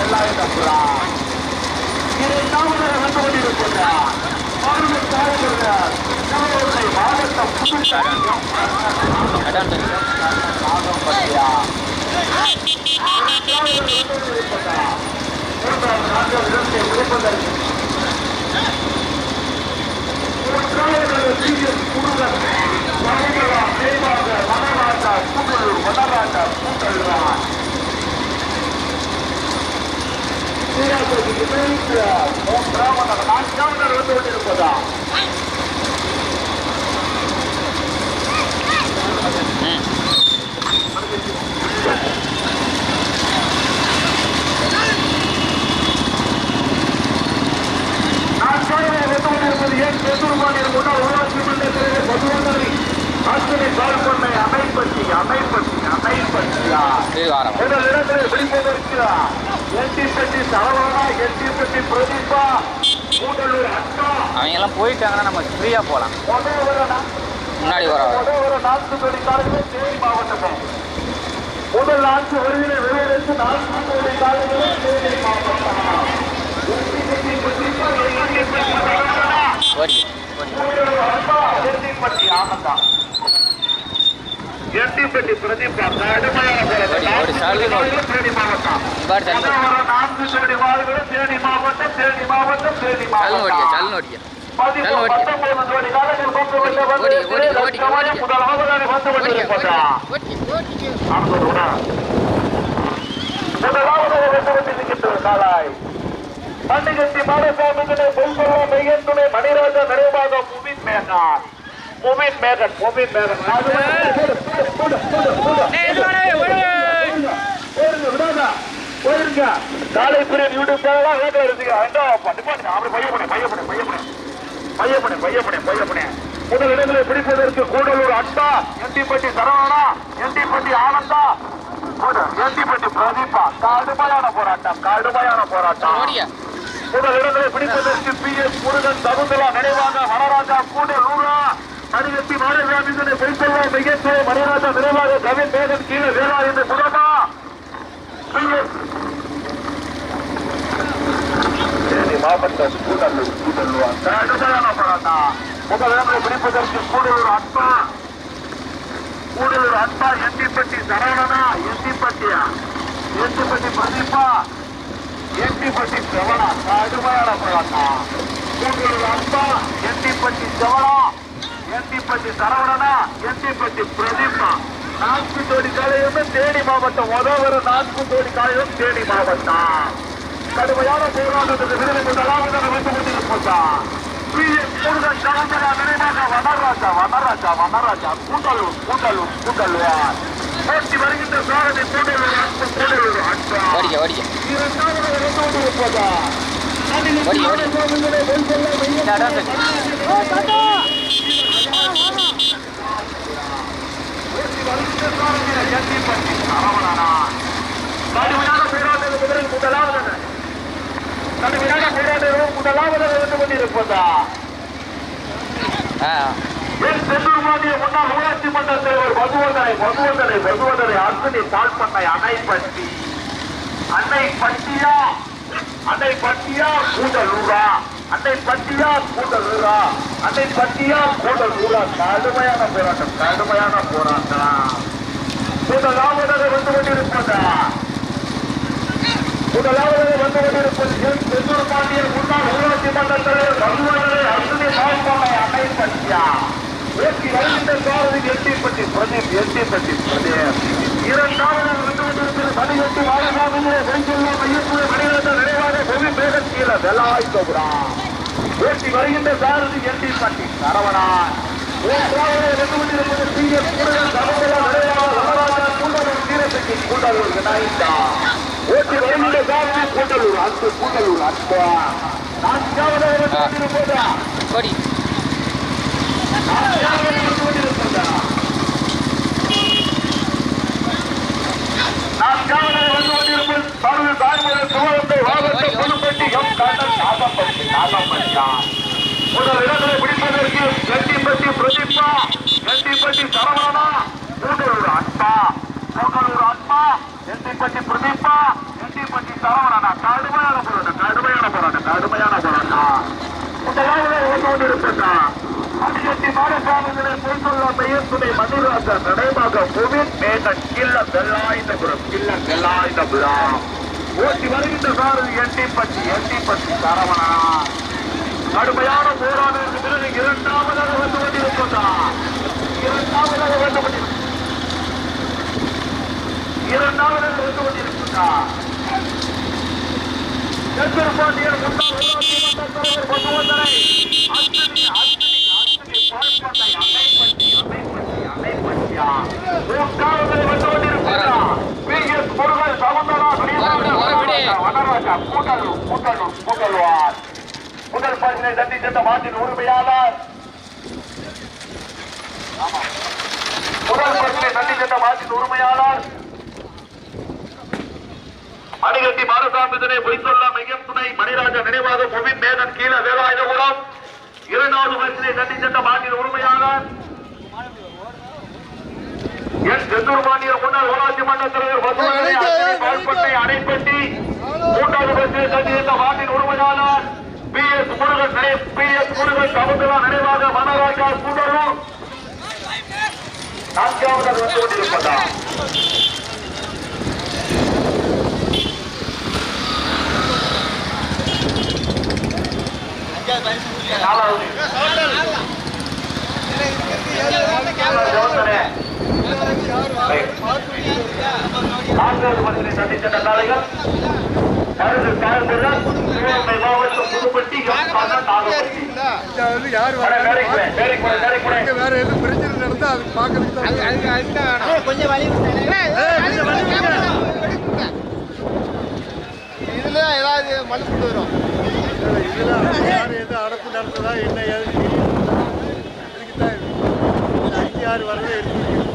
மணிராசா நிர்வாக புதிர் ஏகன் கீழன் எல்லாயிரம் இரண்டாவது வந்து கொண்டிருக்கிறார் மாநிலம் தாழ்கிறார் சிவகங்கை மாவட்டம் புதுச்சேரி நாகம்பட்டியா மூன்றாம் நான்காம் இடத்தை பிடிப்பதற்கு மூன்றாவது சீரியஸ் முருகன் மணிமலா மேம்பாக மணராட்டா கூட்டலூர் மணராட்டா கூட்டல்வார் மூன்றாவது நான்காவது வந்து கொண்டிருப்பதா நான்காவது வந்து கொண்டிருப்பது ஏன் பெருமானின் முன்னாள் ஊராட்சி மன்ற தலைவர் மதுவந்தரி ஆசிரியர் கால் பண்ணை அமைப்பட்டி அமைப்பட்டி. அமைப்பட்டியா ஸ்ரீகாரம் முதல் இடத்தில் பிடிப்பதற்கு எட்டிப்பட்டி சரவணா எட்டிப்பட்டி பிரதீபா கூடலூர் அக்கா. அவங்க எல்லாம் போயிட்டாங்கன்னா நம்ம ஒரு நா- முன்னாடி வர ஒரு நான்கு தொழிற்சாலைகள் தேனி மாவட்டமே. முதல் நான்கு வருகிற வெளியிலிருந்து நான்கு தொழிற்சாலைகளும் தேனி மாவட்டம். எட்டிப்பட்டி பிரதீபா எட்டிப்பட்டி சரவணா ஓடி ஓடி கூடலூர் அக்கா எட்டிப்பட்டி ஆனந்தா எட்டிப்பட்டி பிரதீபா கொண்டிருக்கின்ற காலாய். பண்டிகத்தி மாடசாமிகளே, பொய்சொல்லா மெய்யத்துணை மணிராஜா நிறைவாக முபின் மேகன். முபின் மேகன், முபின் மேகன். போயிருங்க. காலை பிரிவு யூடியூப் சேனலா வீட்டுல இருந்துங்க. அண்டா, பண்ணு, பண்ணு. அப்படி பைய பண்ணு, பைய பண்ணு, பைய பண்ணு. பைய பண்ணு, பைய பண்ணு, பைய பண்ணு. முதல் இடங்களை பிடிப்பதற்கு கூடலூர் அட்டா எண்டிப்பட்டி சரவணா எண்டிப்பட்டி ஆனந்தா போடு, எண்டிப்பட்டி பிரதீபா கடுமையான போராட்டம் கடுமையான போராட்டம் முதல் இடங்களை பிடிப்பதற்கு பி எஸ் முருகன் தகுந்தலா நினைவாக வனராஜா கூடலூரா மணிகத்தி மாநகராட்சி பெய்சல்லா மிகத்துறை மணிராஜா நினைவாக கவின் மேகன் கீழே வேளா என்று புறமா மாவட்டம் கூடலூர் பிடிப்பதற்கு கூடலூர் அன்பா. கூடலூர் அன்பா எட்டிப்பட்டி சரவணனா எட்டிப்பட்டியா? எட்டிப்பட்டி பிரதீபா எட்டிப்பட்டி செவனா. கடுமையான போராட்டம். கூடலூர் அன்பா எட்டிப்பட்டி செவனா. எட்டிப்பட்டி சரவணனா எட்டிப்பட்டி பிரதீபா நான்கு ஜோடி காலையுமே தேனி மாவட்டம். உதவர நான்கு ஜோடி காலையும் தேனி மாவட்டம். கடுமையான போராட்டத்துக்கு விருது முதலாவது கலந்தரா நினைவாக வனராஜா வனராஜா வனராஜா. கூட்டலூர் கூட்டலூர் கூட்டலூர் போட்டி வருகின்ற சாரதி கூட்டலூர் அன்பு கூட்டலூர் அன்பா. இரண்டாவது இருந்து கொண்டிருப்பதா ஓடி, கடுமையான போராட்டம் முதலில் முதலாவது கடுமையான போராட்டம் முதலாவது இருந்து கொண்டிருப்பதா ஆ என் செந்தூர்மாண்டிய முன்னாள் ஊராட்சி மன்ற தலைவர் மதுவந்தனை மதுவந்தனை மதுவந்தனை அர்த்தனை தாழ்பண்ணை அணைப்பட்டி அன்னை பட்டியா அன்னை பட்டியா கூடலூரா. அன்னை பட்டியா கூடலூரா. அன்னை பட்டியா கூட கடுமையான போராட்டம் கடுமையான போராட்டம் முதலாவதாக வந்து கொண்டிருப்பதா முதலாவதாக வந்து கொண்டிருப்பது செந்தூர் பாண்டியன் முன்னாள் ஊராட்சி மன்ற தலைவர் அசுதி அர்த்தனை தாழ்பண்ணை பற்றியா ஓட்டி வருகின்ற சாரதி எட்டிப்பட்டி பிரதீப் எட்டிப்பட்டி பிரதீப் இரண்டாவது வந்து கொண்டிருக்கிற மணிகட்டி ஓட்டி வருகின்ற சாரதி எட்டிப்பட்டி சரவணா. மூன்றாவது வந்து கொண்டிருப்பது பி எஸ் முருகன் தமிழக நினைவாக வரராஜா கூண்டலூர் வீரசக்தி கூண்டலூர் விநாயகா ஓட்டி வருகின்ற சாரதி கூண்டலூர் அன்பு கூண்டலூர் அன்பா முதல் இடங்களை பிடிப்பதற்கு எட்டிப்பட்டி பிரதீபா எட்டிப்பட்டி சரவணா கூடலூர் அன்பா கூடலூர் அன்பா போராட்டம் கடுமையான போராட்டம் கடுமையான போராட்டம் கடுமையான போராட்டம். முதலாவது ஓட்டோடு மாடசாமிகளை கில்ல வெள்ளாயுதபுரம் கில்ல ஓட்டி வருகின்ற சாரதி எட்டி பட்டி சரவணா. கடுமையான போராட்டத்திற்கு பிறகு இரண்டாவதாக வந்து கொண்டிருப்பதா இரண்டாவதாக வந்து கொண்டிருப்பதா இரண்டாவதாக வந்து கொண்டிருப்பதா பாண்டியர் முன்னாள் அத்தனை அத்தனை அத்தனை பால்பண்ணை அணைப்பட்டி அணைப்பட்டி அணைப்பட்டியா மூன்றாவது வந்து கொண்டிருப்பதா பி. எஸ். முருகன் சவுந்தரா முதல் பரிசினை தட்டி சென்ற மாட்டின் உரிமையாளர் முதல் பரிசினை தட்டி சென்ற மாட்டின் உரிமையாளர் அணிகட்டி மாரசாமிதனை பொய்சொல்ல மையம் துணை மணிராஜா நினைவாக புவின் மேதன் கீழ வேலாயுதபுரம் இரண்டாவது பரிசினை தட்டி சென்ற மாட்டின் உரிமையாளர் என் செந்தூர் மாநில முன்னாள் ஊராட்சி மன்ற தலைவர் பசுமனை அணைப்பட்டி மூன்றாவது பரிசினை தட்டி சென்ற மாட்டின் உரிமையாளர் பி எஸ் முருகன் நினை பி எஸ் முருகன் சமுதிரா நினைவாக மனராஜா கூடலூர் நான்காவது வந்து கொண்டிருப்பதா நாலாவது. ஜோசனே. நான்காவது தட்டி சென்ற நாளைகள் மருந்து சிவகங்கை மாவட்டம் புதுப்பட்டி யார் வேற எதுவும் பிரச்சனை நடந்தா அது வராங்க. கொஞ்சம் வழி. இதுல ஏதாவது மலுப்பு வரும். இதுல யார் எது அடப்பு நடந்ததா என்ன ஏது. அதுக்கு தான் ஆறு வரவே இருக்கு